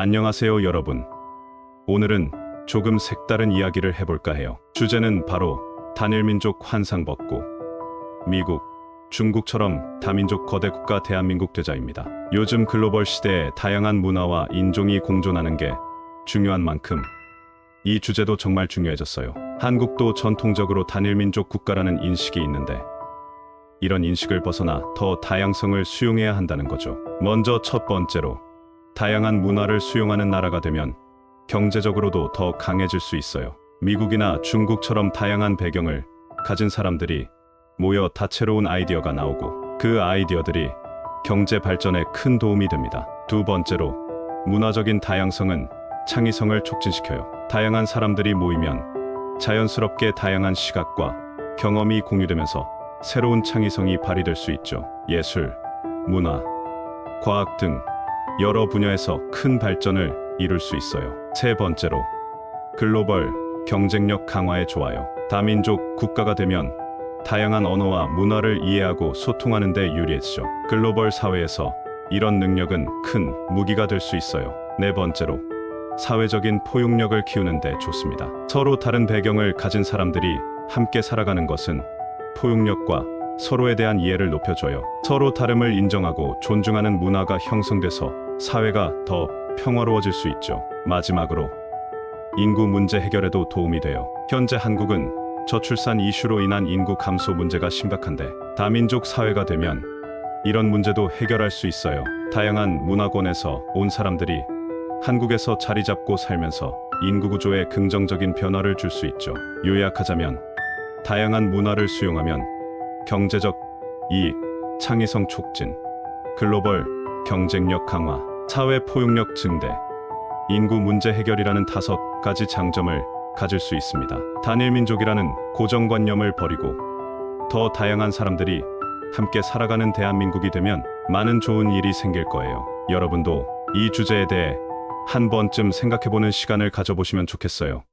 안녕하세요, 여러분. 오늘은 조금 색다른 이야기를 해볼까 해요. 주제는 바로 단일민족 환상 벗고 미국, 중국처럼 다민족 거대 국가 대한민국 되자입니다. 요즘 글로벌 시대에 다양한 문화와 인종이 공존하는 게 중요한 만큼 이 주제도 정말 중요해졌어요. 한국도 전통적으로 단일민족 국가라는 인식이 있는데 이런 인식을 벗어나 더 다양성을 수용해야 한다는 거죠. 먼저 첫 번째로 다양한 문화를 수용하는 나라가 되면 경제적으로도 더 강해질 수 있어요. 미국이나 중국처럼 다양한 배경을 가진 사람들이 모여 다채로운 아이디어가 나오고 그 아이디어들이 경제 발전에 큰 도움이 됩니다. 두 번째로 문화적인 다양성은 창의성을 촉진시켜요. 다양한 사람들이 모이면 자연스럽게 다양한 시각과 경험이 공유되면서 새로운 창의성이 발휘될 수 있죠. 예술, 문화, 과학 등 여러 분야에서 큰 발전을 이룰 수 있어요. 세 번째로 글로벌 경쟁력 강화에 좋아요. 다민족 국가가 되면 다양한 언어와 문화를 이해하고 소통하는 데 유리해지죠. 글로벌 사회에서 이런 능력은 큰 무기가 될 수 있어요. 네 번째로 사회적인 포용력을 키우는 데 좋습니다. 서로 다른 배경을 가진 사람들이 함께 살아가는 것은 포용력과 서로에 대한 이해를 높여줘요. 서로 다름을 인정하고 존중하는 문화가 형성돼서 사회가 더 평화로워질 수 있죠. 마지막으로 인구 문제 해결에도 도움이 돼요. 현재 한국은 저출산 이슈로 인한 인구 감소 문제가 심각한데 다민족 사회가 되면 이런 문제도 해결할 수 있어요. 다양한 문화권에서 온 사람들이 한국에서 자리 잡고 살면서 인구 구조에 긍정적인 변화를 줄 수 있죠. 요약하자면 다양한 문화를 수용하면 경제적 이익, 창의성 촉진, 글로벌 경쟁력 강화, 사회 포용력 증대, 인구 문제 해결이라는 다섯 가지 장점을 가질 수 있습니다. 단일 민족이라는 고정관념을 버리고 더 다양한 사람들이 함께 살아가는 대한민국이 되면 많은 좋은 일이 생길 거예요. 여러분도 이 주제에 대해 한 번쯤 생각해보는 시간을 가져보시면 좋겠어요.